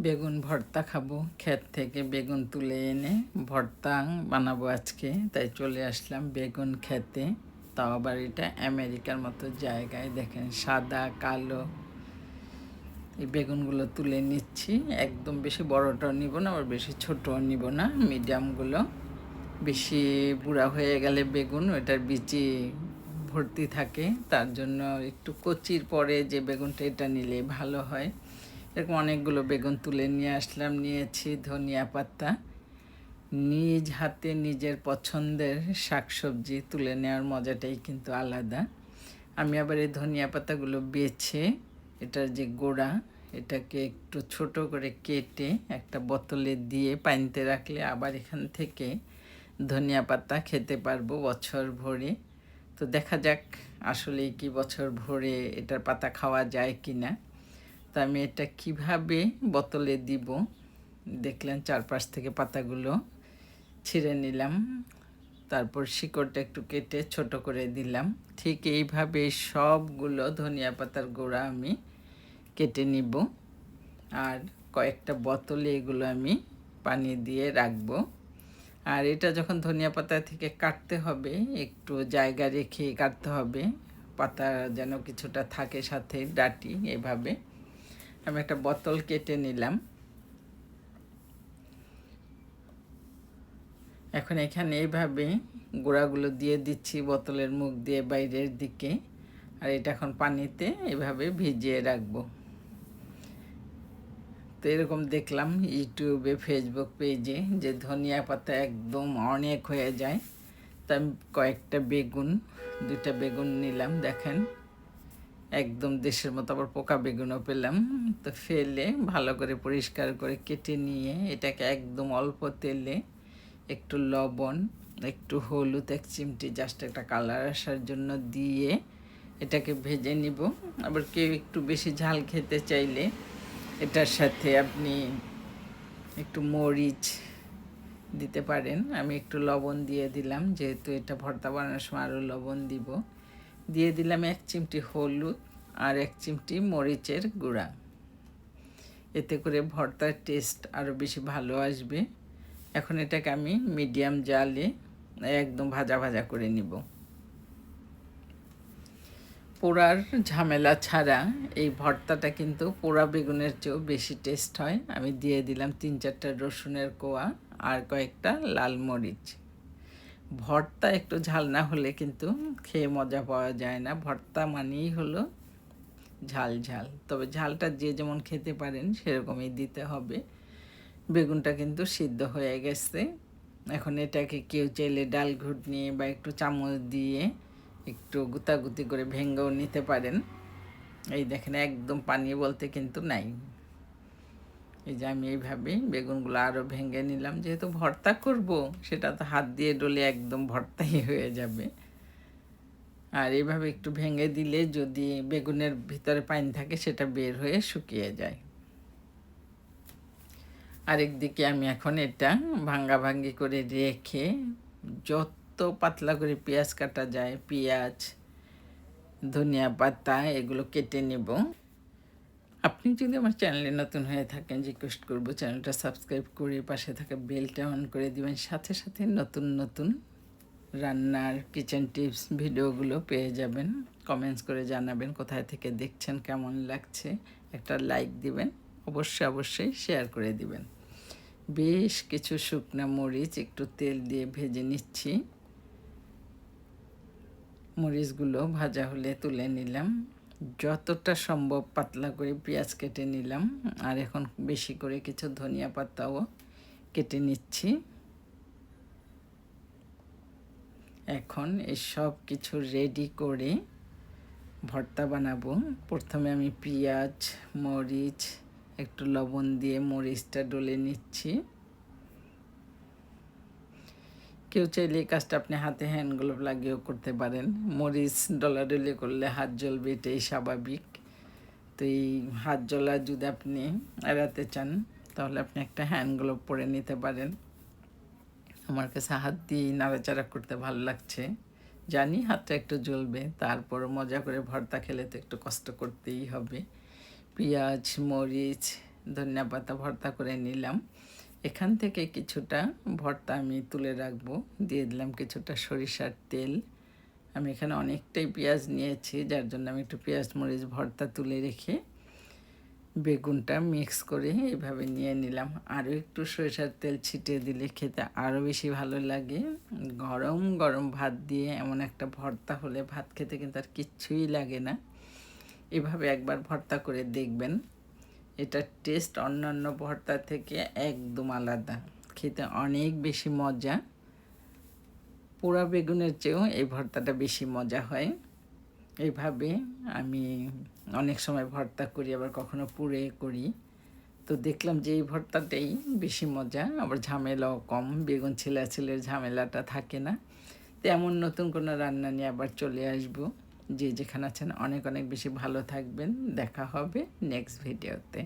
বেগুন ভর্তা খাব। ক্ষেত থেকে বেগুন তুলে এনে ভর্তা বানাবো আজকে। তাই চলে আসলাম বেগুন খেতে তাও আবার এটা আমেরিকার মতো জায়গায়। দেখেন সাদা, কালো এই বেগুনগুলো তুলে নিচ্ছি। একদম বেশি বড়টাও নিব না, আবার বেশি ছোটও নিব না। মিডিয়ামগুলো। বেশি বুড়া হয়ে গেলে বেগুন, ওটার বিচি ভর্তি থাকে। তার জন্য একটু কচির পরে যে বেগুনটা এটা নিলে ভালো হয়। এরকম অনেকগুলো বেগুন তুলে নিয়ে আসলাম, নিয়েছি ধনিয়া পাতা। নিজ হাতে নিজের পছন্দের শাকসবজি তুলে নেওয়ার মজাটাই কিন্তু আলাদা। আমি আবার এই ধনিয়া পাতাগুলো বেছে, এটার যে গোড়া, এটাকে একটু ছোট করে কেটে একটা বোতলে দিয়ে পানিতে রাখলে আবার এখান থেকে ধনিয়া পাতা খেতে পারব বছর ভরে। তো দেখা যাক আসলে কি বছর ভরে এটার পাতা খাওয়া যায় কি না তো আমি এটা কীভাবে বোতলে দিব? দেখলেন চারপাশ থেকে পাতাগুলো ছিঁড়ে নিলাম। তারপর শিকড়টা একটু কেটে ছোট করে দিলাম। ঠিক এইভাবে সবগুলো ধনিয়া পাতার গোড়া আমি কেটে নিব। আর কয়েকটা বোতলে এগুলো আমি পানি দিয়ে রাখব। আর এটা যখন ধনিয়া পাতা থেকে কাটতে হবে, একটু জায়গা রেখে কাটতে হবে। পাতা যেন কিছুটা থাকে সাথে, ডাটি এভাবে। আমি একটা বোতল কেটে নিলাম। এখন এখানে এইভাবে গোড়াগুলো দিয়ে দিচ্ছি বোতলের মুখ দিয়ে বাইরের দিকে। আর এটা এখন পানিতে এভাবে ভিজিয়ে রাখব। তো এরকম দেখলাম ইউটিউবে ফেসবুক পেজে যে ধনিয়া পাতা একদম অনেক হয়ে যায়। তা আমি কয়েকটা বেগুন দুটা বেগুন নিলাম, দেখেন। একদম দেশের মতো আবার পোকা বেগুনও পেলাম। তো ফেলে ভালো করে পরিষ্কার করে কেটে নিয়ে এটাকে একদম অল্প তেলে একটু লবণ, একটু হলুদ, এক চিমটি জাস্ট একটা কালার আসার জন্য দিয়ে এটাকে ভেজে নিব। আবার কেউ একটু বেশি ঝাল খেতে চাইলে এটার সাথে আপনি একটু মরিচ দিতে পারেন। আমি একটু লবণ দিয়ে দিলাম, যেহেতু এটা ভর্তা বানানোর সময় আরও লবণ দিব। দিয়ে দিলাম এক চিমটি হলুদ আর এক চিমটি মরিচের গুঁড়া। এতে করে ভর্তার টেস্ট আরও বেশি ভালো আসবে। এখন এটাকে আমি মিডিয়াম জালে একদম ভাজা ভাজা করে নিব। পোড়ার ঝামেলা ছাড়া এই ভর্তাটা কিন্তু পোড়া বেগুনের চেয়েও বেশি টেস্ট হয়। আমি দিয়ে দিলাম তিন চারটা রসুনের কোয়া আর কয়েকটা লাল মরিচ। ভর্তা একটু ঝাল না হলে কিন্তু খেয়ে মজা পাওয়া যায় না। ভর্তা মানেই হলো ঝাল ঝাল। তবে ঝালটা যে যেমন খেতে পারেন সেরকমই দিতে হবে। বেগুনটা কিন্তু সিদ্ধ হয়ে গেছে। এখন এটাকে কেউ চাইলে ডাল ঘুটনি বা একটু চামচ দিয়ে একটু গুতাগুতি করে ভেঙ্গেও নিতে পারেন। এই দেখেন একদম পানি বলতে কিন্তু নাই। এই যে আমি এইভাবে বেগুনগুলো আরও ভেঙে নিলাম, যেহেতু ভর্তা করব, সেটা তো হাত দিয়ে ডলে একদম ভর্তাই হয়ে যাবে। আর এইভাবে একটু ভেঙে দিলে যদি বেগুনের ভিতরে পানি থাকে, সেটা বের হয়ে শুকিয়ে যায়। আরেকদিকে আমি এখন এটা ভাঙ্গা ভাঙ্গি করে রেখে যত পাতলা করে পেঁয়াজ কাটা যায়, পেঁয়াজ, ধনিয়া পাতা, এগুলো কেটে নেব। আপনি যদি আমার চ্যানেলে নতুন হয়ে থাকেন রিকোয়েস্ট করব চ্যানেলটা সাবস্ক্রাইব করে পাশে থাকা বেলটা অন করে দিবেন। সাথে সাথে নতুন নতুন রান্নার কিচেন টিপস ভিডিওগুলো পেয়ে যাবেন। কমেন্টস করে জানাবেন কোথায় থেকে দেখছেন, কেমন লাগছে। একটা লাইক দিবেন, অবশ্যই অবশ্যই শেয়ার করে দিবেন। বেশ কিছু শুকনা মরিচ, একটু তেল দিয়ে ভেজে নিচ্ছি। মরিচগুলো ভাজা হলে তুলে নিলাম। যতটা সম্ভব পাতলা করে পেঁয়াজ কেটে নিলাম। আর এখন বেশি করে কিছু ধনিয়া পাতাও কেটে নিচ্ছি। এখন এসব কিছু রেডি করে ভর্তা বানাবো। প্রথমে আমি পেঁয়াজ, মরিচ, একটু লবণ দিয়ে মরিচটা ডলে নিচ্ছি। কেউ চাইলে এই কাজটা আপনি হাতে হ্যান্ড গ্লোভ লাগিয়েও করতে পারেন। মরিচ ডলাডলি করলে হাত জ্বলবে, এটাই স্বাভাবিক। তো এই হাত জ্বলা যদি আপনি এড়াতে চান, তাহলে আপনি একটা হ্যান্ড গ্লোভ পরে নিতে পারেন। আমার কাছে হাত দিয়ে নাড়াচাড়া করতে ভালো লাগছে। জানি হাতটা একটু জ্বলবে তারপর মজা করে ভর্তা খেলে তো একটু কষ্ট করতেই হবে। পেঁয়াজ, মরিচ, ধনিয়া পাতা ভর্তা করে নিলাম। এখান থেকে কিছুটা ভর্তা আমি তুলে রাখব। দিয়ে দিলাম কিছুটা সরিষার তেল। আমি এখানে অনেকটাই পেঁয়াজ নিয়েছি, যার জন্য আমি একটু পেঁয়াজ মরিচ ভর্তা তুলে রেখে বেগুনটা মিক্স করে এইভাবে নিয়ে নিলাম। আরও একটু সরিষার তেল ছিটিয়ে দিলে খেতে আরও বেশি ভালো লাগে। গরম গরম ভাত দিয়ে এমন একটা ভর্তা হলে ভাত খেতে কিন্তু আর কিচ্ছুই লাগে না। এভাবে একবার ভর্তা করে দেখবেন। এটার টেস্ট অন্যান্য ভর্তা থেকে একদম আলাদা। খেতে অনেক বেশি মজা। পোড়া বেগুনের চেয়েও এই ভর্তাটা বেশি মজা হয়। এইভাবে আমি অনেক সময় ভর্তা করি, আবার কখনো পুড়ে করি। তো দেখলাম যে এই ভর্তাটাই বেশি মজা, আবার ঝামেলাও কম, বেগুন ছেলের ঝামেলাটা থাকে না। তো এমন নতুন কোনো রান্না নিয়ে আবার চলে আসব। যে যেখানে আছেন অনেক অনেক বেশি ভালো থাকবেন। দেখা হবে নেক্সট ভিডিওতে